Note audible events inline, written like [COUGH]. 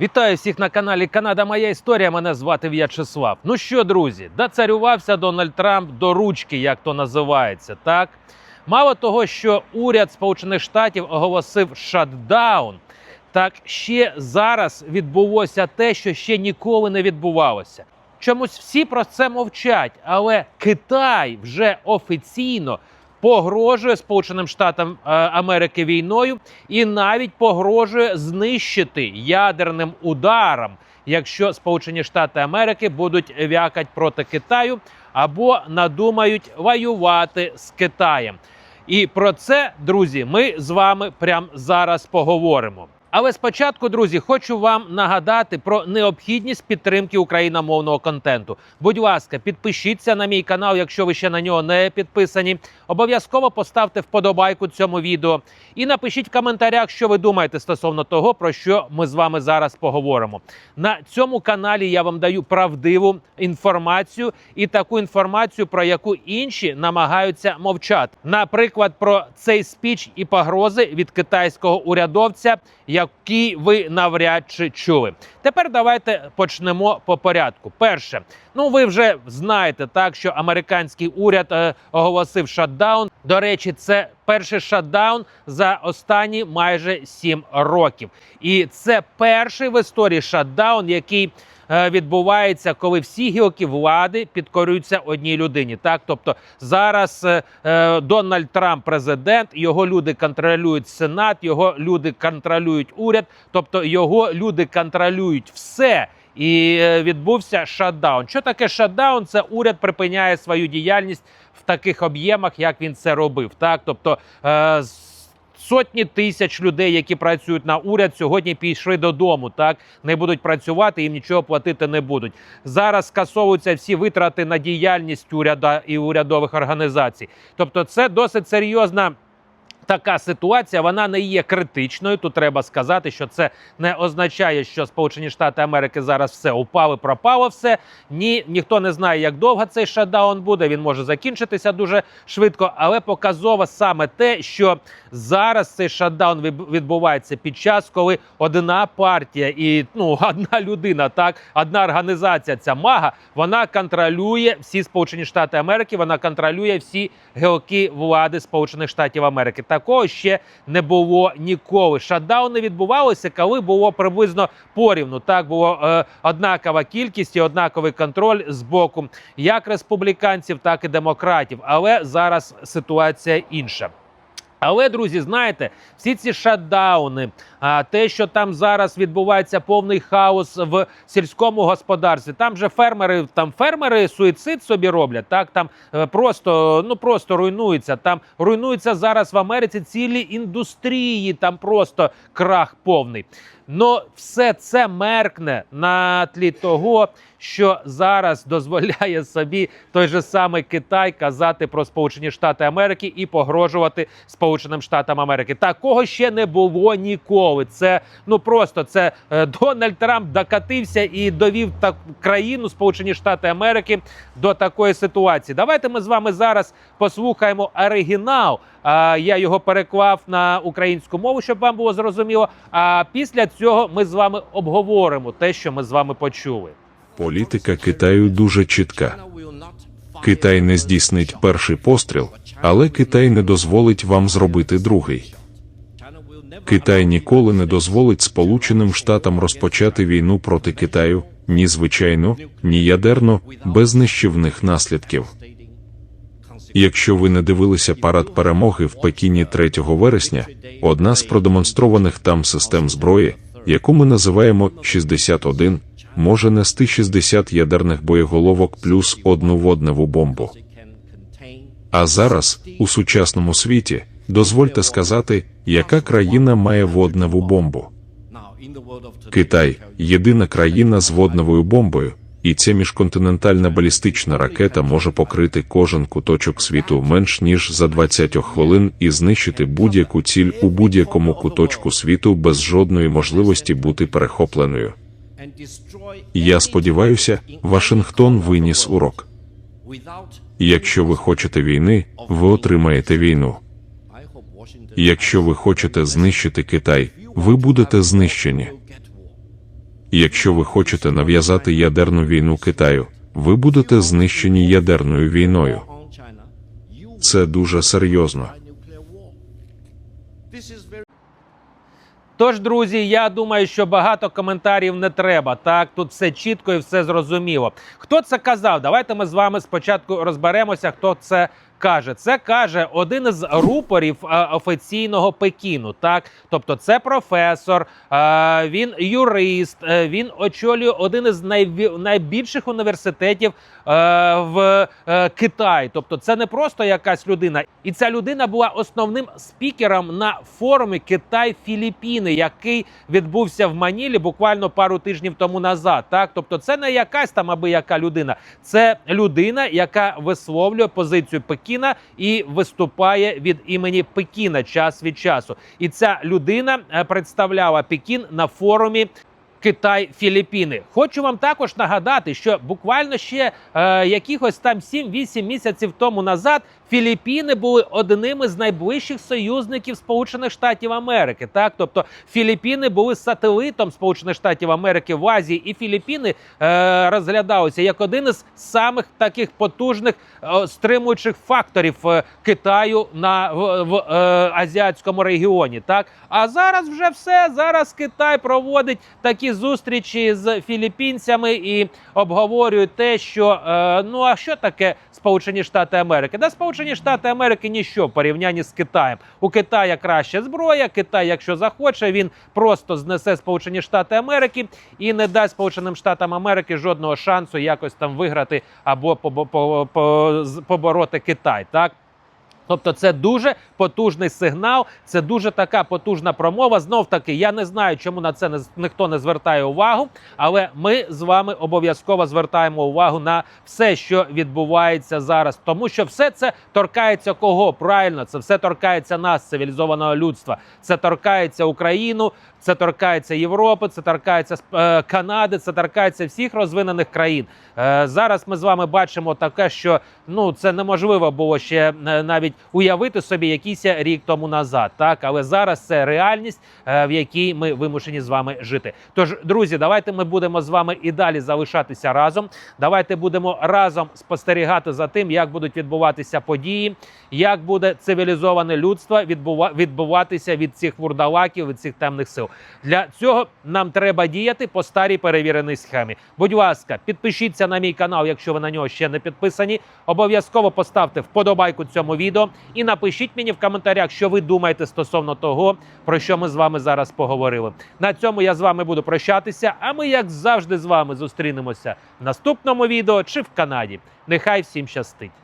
Вітаю всіх на каналі Канада Моя історія. Мене звати В'ячеслав. Ну що, друзі, доцарювався Дональд Трамп до ручки, як то називається. Так мало того, що уряд Сполучених Штатів оголосив шатдаун, так ще зараз відбулося те, що ще ніколи не відбувалося. Чомусь всі про це мовчать, але Китай вже офіційно погрожує Сполученим Штатам е, Америки війною і навіть погрожує знищити ядерним ударом, якщо Сполучені Штати Америки будуть вякать проти Китаю або надумають воювати з Китаєм. І про це, друзі, ми з вами прямо зараз поговоримо. Але спочатку, друзі, хочу вам нагадати про необхідність підтримки україномовного контенту. Будь ласка, підпишіться на мій канал, якщо ви ще на нього не підписані. Обов'язково поставте вподобайку цьому відео і напишіть в коментарях, що ви думаєте стосовно того, про що ми з вами зараз поговоримо. На цьому каналі я вам даю правдиву інформацію і таку інформацію, про яку інші намагаються мовчати. Наприклад, про цей спіч і погрози від китайського урядовця, які ви навряд чи чули. Тепер давайте почнемо по порядку. Перше, ну ви вже знаєте так, що американський уряд е, оголосив шатдаун. До речі, це перший шатдаун за останні майже сім років. І це перший в історії шатдаун, який відбувається, коли всі гілки влади підкорюються одній людині. Так, тобто зараз е, е, Дональд Трамп президент, його люди контролюють сенат, його люди контролюють уряд, тобто його люди контролюють все. І е, відбувся шатдаун. Що таке шатдаун? Це уряд припиняє свою діяльність в таких об'ємах, як він це робив. Так, тобто е, з- сотні тисяч людей, які працюють на уряд, сьогодні пішли додому. Так не будуть працювати, їм нічого платити не будуть. Зараз скасовуються всі витрати на діяльність уряду і урядових організацій. Тобто, це досить серйозна. Така ситуація вона не є критичною. Тут треба сказати, що це не означає, що Сполучені Штати Америки зараз все упали, пропало все. Ні, ніхто не знає, як довго цей шатдаун буде. Він може закінчитися дуже швидко, але показово саме те, що зараз цей шатдаун відбувається під час, коли одна партія і ну [LAUGHS] одна людина, так одна організація, ця мага, вона контролює всі Сполучені Штати Америки. Вона контролює всі гілки влади Сполучених Штатів Америки. Такого ще не було ніколи. Шатдауни відбувалися, коли було приблизно порівну. Так було е, однакова кількість і однаковий контроль з боку як республіканців, так і демократів. Але зараз ситуація інша. Але, друзі, знаєте, всі ці шатдауни, а те, що там зараз відбувається повний хаос в сільському господарстві, там же фермери, там фермери суїцид собі роблять. Так там е, просто ну просто руйнується. Там руйнуються зараз в Америці цілі індустрії, там просто крах повний. Но все це меркне на тлі того, що зараз дозволяє собі той же самий Китай казати про Сполучені Штати Америки і погрожувати Сполученим Штатам Америки. Такого ще не було ніколи. Це ну просто це е, Дональд Трамп докатився і довів так країну Сполучені Штати Америки до такої ситуації. Давайте ми з вами зараз послухаємо оригінал. Я його переклав на українську мову, щоб вам було зрозуміло. А після цього ми з вами обговоримо те, що ми з вами почули. Політика Китаю дуже чітка. Китай не здійснить перший постріл, але Китай не дозволить вам зробити другий. Китай ніколи не дозволить Сполученим Штатам розпочати війну проти Китаю ні звичайно, ні ядерно, без нищівних наслідків. Якщо ви не дивилися парад перемоги в Пекіні 3 вересня, одна з продемонстрованих там систем зброї, яку ми називаємо 61, може нести 60 ядерних боєголовок плюс одну водневу бомбу. А зараз, у сучасному світі, дозвольте сказати, яка країна має водневу бомбу. Китай єдина країна з водневою бомбою, і ця міжконтинентальна балістична ракета може покрити кожен куточок світу менш ніж за 20 хвилин і знищити будь-яку ціль у будь-якому куточку світу без жодної можливості бути перехопленою. Я сподіваюся, Вашингтон виніс урок. Якщо ви хочете війни, ви отримаєте війну. Якщо ви хочете знищити Китай, ви будете знищені. Якщо ви хочете нав'язати ядерну війну Китаю, ви будете знищені ядерною війною. Це дуже серйозно. Тож, друзі, я думаю, що багато коментарів не треба. Так, тут все чітко і все зрозуміло. Хто це казав? Давайте ми з вами спочатку розберемося, хто це каже. Це каже один із рупорів е, офіційного Пекіну. Так, тобто, це професор, е, він юрист, е, він очолює один із найві- найбільших університетів в е, Китаї. Тобто, це не просто якась людина, і ця людина була основним спікером на форумі Китай Філіппіни, який відбувся в Манілі буквально пару тижнів тому назад. Так, тобто, це не якась там аби яка людина, це людина, яка висловлює позицію Пекіна і виступає від імені Пекіна час від часу. І ця людина е, представляла Пекін на форумі. Китай Філіппіни. Хочу вам також нагадати, що буквально ще е, якихось там 7-8 місяців тому назад Філіппіни були одним із найближчих союзників Сполучених Штатів Америки. Так, тобто Філіппіни були сателитом Сполучених Штатів Америки в Азії, і Філіппіни е, розглядалися як один із самих таких потужних е, стримуючих факторів е, Китаю на в, в е, азіатському регіоні. Так, а зараз вже все. Зараз Китай проводить такі зустрічі з філіппінцями і обговорюють те, що е, ну а що таке Сполучені Штати Америки? Да, Сполучені Штати Америки ніщо в порівнянні з Китаєм. У Китая краща зброя. Китай, якщо захоче, він просто знесе Сполучені Штати Америки і не дасть Сполученим Штатам Америки жодного шансу якось там виграти або побороти Китай. Так. Тобто це дуже потужний сигнал, це дуже така потужна промова. Знов таки, я не знаю, чому на це не, ніхто не звертає увагу, але ми з вами обов'язково звертаємо увагу на все, що відбувається зараз, тому що все це торкається кого? Правильно, це все торкається нас, цивілізованого людства. Це торкається Україну, це торкається Європи, це торкається е, Канади, це торкається всіх розвинених країн. Е, зараз ми з вами бачимо таке, що ну це неможливо було ще е, навіть уявити собі якийсь рік тому назад. Так, але зараз це реальність, е, в якій ми вимушені з вами жити. Тож, друзі, давайте ми будемо з вами і далі залишатися разом. Давайте будемо разом спостерігати за тим, як будуть відбуватися події, як буде цивілізоване людство відбува- відбуватися від цих вурдалаків, від цих темних сил. Для цього нам треба діяти по старій перевіреній схемі. Будь ласка, підпишіться на мій канал, якщо ви на нього ще не підписані. Обов'язково поставте вподобайку цьому і напишіть мені в коментарях, що ви думаєте стосовно того, про що ми з вами зараз поговорили. На цьому я з вами буду прощатися. А ми, як завжди, з вами зустрінемося в наступному відео чи в Канаді. Нехай всім щастить!